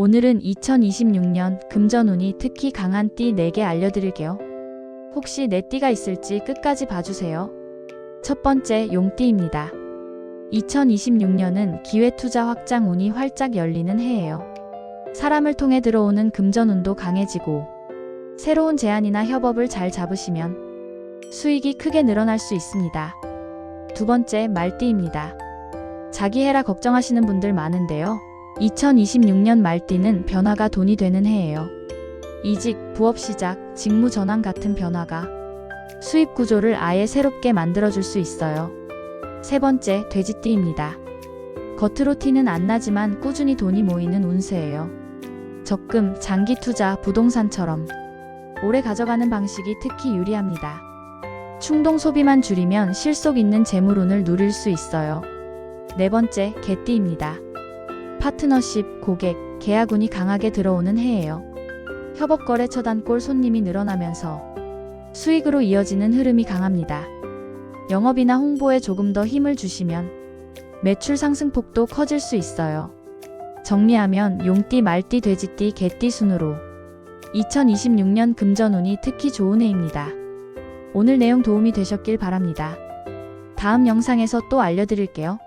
오늘은 2026년 금전운이 특히 강한 띠 4개 알려드릴게요. 혹시 내 띠가 있을지 끝까지 봐주세요. 첫 번째 용띠입니다. 2026년은 기회 투자 확장 운이 활짝 열리는 해예요. 사람을 통해 들어오는 금전운도 강해지고 새로운 제안이나 협업을 잘 잡으시면 수익이 크게 늘어날 수 있습니다. 두 번째 말띠입니다. 자기 해라 걱정하시는 분들 많은데요. 2026년 말띠는 변화가 돈이 되는 해예요. 이직, 부업 시작, 직무 전환 같은 변화가 수입 구조를 아예 새롭게 만들어줄 수 있어요. 세 번째, 돼지띠입니다. 겉으로 티는 안 나지만 꾸준히 돈이 모이는 운세예요. 적금, 장기 투자, 부동산처럼 오래 가져가는 방식이 특히 유리합니다. 충동 소비만 줄이면 실속 있는 재물운을 누릴 수 있어요. 네 번째, 개띠입니다. 파트너십, 고객, 계약운이 강하게 들어오는 해예요. 협업 거래 처단골 손님이 늘어나면서 수익으로 이어지는 흐름이 강합니다. 영업이나 홍보에 조금 더 힘을 주시면 매출 상승폭도 커질 수 있어요. 정리하면 용띠, 말띠, 돼지띠, 개띠 순으로 2026년 금전운이 특히 좋은 해입니다. 오늘 내용 도움이 되셨길 바랍니다. 다음 영상에서 또 알려드릴게요.